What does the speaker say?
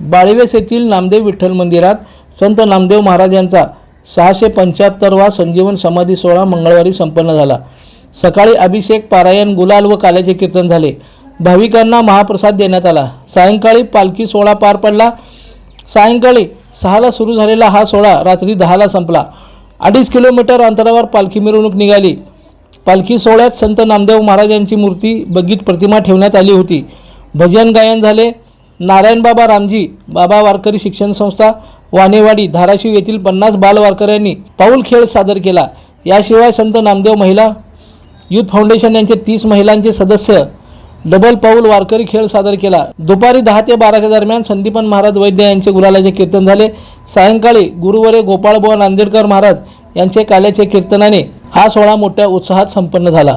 बाळिवेस येथील नामदेव विठ्ठल मंदिरात संत नामदेव महाराज यांचा सहाशे पंच्याहत्तरवा संजीवन समाधी सोहळा मंगळवारी संपन्न झाला. सकाळी अभिषेक पारायण गुलाल व काल्याचे कीर्तन झाले. भाविकांना महाप्रसाद देण्यात आला. सायंकाळी पालखी सोहळा पार पडला. सायंकाळी सहाला सुरू झालेला हा सोहळा रात्री दहाला संपला. अडीच किलोमीटर अंतरावर पालखी मिरवणूक निघाली. पालखी सोहळ्यात संत नामदेव महाराज यांची मूर्ती बगीत प्रतिमा ठेवण्यात आली होती. भजन गायन झाले. नारायणबाबा रामजी बाबा वारकरी शिक्षण संस्था वानेवाडी धाराशिव येथील पन्नास बालवारकऱ्यांनी पाऊल खेळ सादर केला. याशिवाय संत नामदेव महिला युथ फाउंडेशन यांचे तीस महिलांचे सदस्य डबल पाऊल वारकरी खेळ सादर केला. दुपारी दहा ते बाराच्या दरम्यान संदीपन महाराज वैद्य यांचे गुलालाचे कीर्तन झाले. सायंकाळी गुरुवरे गोपाळबुवा नांदेडकर महाराज यांचे काल्याचे कीर्तनाने हा सोहळा मोठ्या उत्साहात संपन्न झाला.